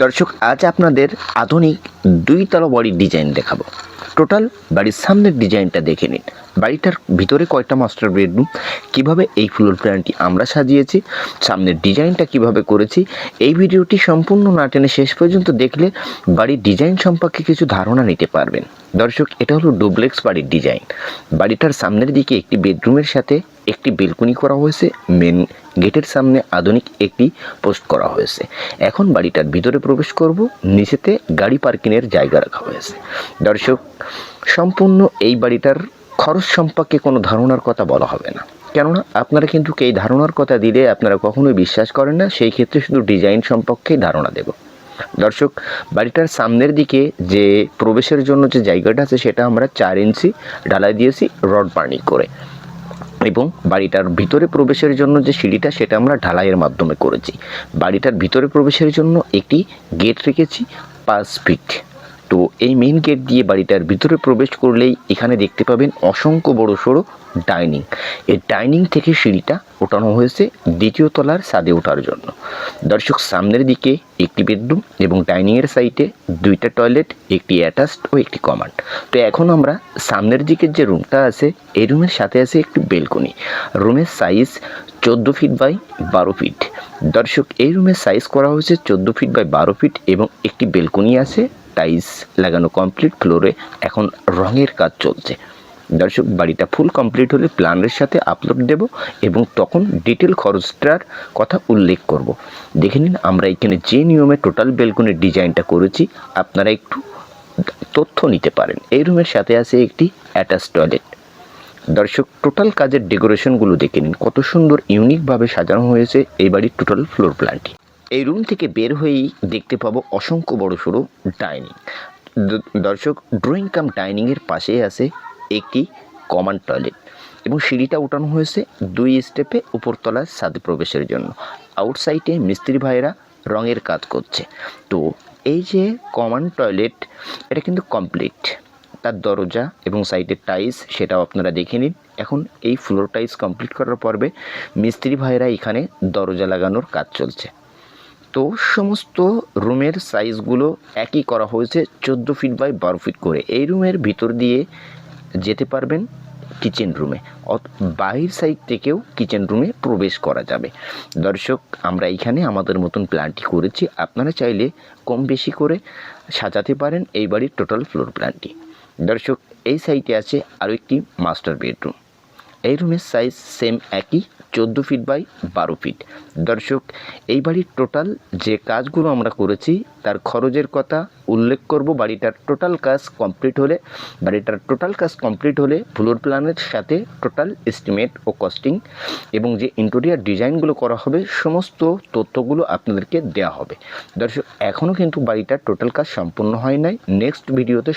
দর্শক, আজ আপনাদের আধুনিক দুইতলা বাড়ির ডিজাইন দেখাবো। টোটাল বাড়ির সামনের ডিজাইনটা দেখে নিন। বাড়িটার ভিতরে কয়টা মাস্টার বেডরুম কীভাবে এই ফ্লোর প্ল্যানটি আমরা সাজিয়েছি, সামনের ডিজাইনটা কীভাবে করেছি, এই ভিডিওটি সম্পূর্ণ না টেনে শেষ পর্যন্ত দেখলে বাড়ির ডিজাইন সম্পর্কে কিছু ধারণা নিতে পারবেন। দর্শক, এটা হলো ডুপ্লেক্স বাড়ির ডিজাইন বাড়িটার সামনের দিকে একটি বেডরুমের সাথে একটি বেলকনি করা হয়েছে, মেন গেটের সামনে আধুনিক একটি পোস্ট করা হয়েছে। এখন বাড়িটার ভিতরে প্রবেশ করব, নিচেতে গাড়ি পার্কিংয়ের জায়গা রাখা হয়েছে। দর্শক, সম্পূর্ণ এই বাড়িটার খরচ সম্পর্কে কোনো ধারণার কথা বলা হবে না। কেননা, আপনারা কিন্তু এই ধারণার কথা দিলে আপনারা কখনোই বিশ্বাস করেন না, সেই ক্ষেত্রে শুধু ডিজাইন সম্পর্কেই ধারণা দেব। দর্শক, বাড়িটার সামনের দিকে যে প্রবেশের জন্য যে জায়গাটা আছে, সেটা আমরা চার ইঞ্চি ঢালাই দিয়েছি, রড বার্নিং করে। এবং বাড়িটার ভিতরে প্রবেশের জন্য যে সিঁড়িটা, সেটা আমরা ঢালাইয়ের মাধ্যমে করেছি। বাড়িটার ভিতরে প্রবেশের জন্য একটি গেট রেখেছি, পাঁচ ফিট তো এই মেন গেট দিয়ে বাড়িটার ভিতরে প্রবেশ করলেই এখানে দেখতে পাবেন অসংখ্য বড় সড়ো ডাইনিং। এই ডাইনিং থেকে সিঁড়িটা ওঠানো হয়েছে দ্বিতীয় তলার ছাদে ওঠার জন্য। দর্শক, সামনের দিকে একটি বেডরুম এবং ডাইনিংয়ের সাইডে দুইটা টয়লেট, একটি অ্যাটাচড ও একটি কমান্ড। তো এখন আমরা সামনের দিকের যে রুমটা আছে, এই রুমের সাথে আছে একটি বেলকনি। রুমের সাইজ চোদ্দ ফিট বাই বারো ফিট। দর্শক, এই রুমের সাইজ করা হয়েছে চোদ্দ ফিট বাই বারো ফিট এবং একটি বেলকনি আছে, টাইলস লাগানো কমপ্লিট ফ্লোরে এখন রঙের কাজ চলছে। দর্শক, বাড়িটা ফুল কমপ্লিট হলে প্ল্যানের সাথে আপলোড দেব এবং তখন ডিটেল খরচটার কথা উল্লেখ করব। দেখে নিন, আমরা এখানে যে নিয়মে টোটাল বেলকনির ডিজাইনটা করেছি, আপনারা একটু তথ্য নিতে পারেন। এই রুমের সাথে আছে একটি অ্যাটাচ টয়লেট দর্শক টোটাল কাজের ডেকোরেশনগুলো দেখে নিন, কত সুন্দর ইউনিকভাবে সাজানো হয়েছে এই বাড়ির টোটাল ফ্লোর প্ল্যানটি এই রুম থেকে বের হয়েই দেখতে পাবো অসংখ্য বড় সড়ো ডাইনিং দর্শক ড্রয়িং কাম ডাইনিংয়ের পাশেই আছে একটি কমন টয়লেট এবং সিঁড়িটা উঠানো হয়েছে দুই স্টেপে উপরতলার ছাদে প্রবেশের জন্য। আউটসাইডে মিস্ত্রি ভাইয়েরা রঙের কাজ করছে। তো এই যে কমন টয়লেট এটা কিন্তু কমপ্লিট তার দরজা এবং সাইডের টাইলস সেটাও আপনারা দেখে নিন। এখন এই ফ্লোর টাইলস কমপ্লিট করার পর্বে মিস্ত্রি ভাইয়েরা এখানে দরজা লাগানোর কাজ চলছে। তো সমস্ত রুমের সাইজগুলো একই করা হয়েছে, চোদ্দ ফিট বাই বারো ফিট করে। এই রুমের ভিতর দিয়ে যেতে পারবেন কিচেন রুমে বাহির সাইড থেকেও কিচেন রুমে প্রবেশ করা যাবে। দর্শক, আমরা এইখানে আমাদের মতন প্ল্যানটি করেছি। আপনারা চাইলে কম বেশি করে সাজাতে পারেন এই বাড়ির টোটাল ফ্লোর প্ল্যানটি দর্শক, এই সাইটে আছে আরও একটি মাস্টার বেডরুম এই রুমের সাইজ সেম একই, চোদ্দ ফিট বাই বারো ফিট দর্শক, এই বাড়ির টোটাল যে কাজগুলো আমরা করেছি, তার খরচের কথা উল্লেখ করব। বাড়িটার টোটাল কাজ কমপ্লিট হলে, বাড়িটার টোটাল কাজ কমপ্লিট হলে ফ্লোর প্ল্যানের সাথে টোটাল এস্টিমেট ও কস্টিং এবং যে ইন্টেরিয়ার ডিজাইনগুলো করা হবে, সমস্ত তথ্যগুলো আপনাদেরকে দেওয়া হবে। দর্শক এখনও কিন্তু বাড়িটার টোটাল কাজ সম্পূর্ণ হয় নাই। নেক্সট ভিডিওতে